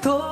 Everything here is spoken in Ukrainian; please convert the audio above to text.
더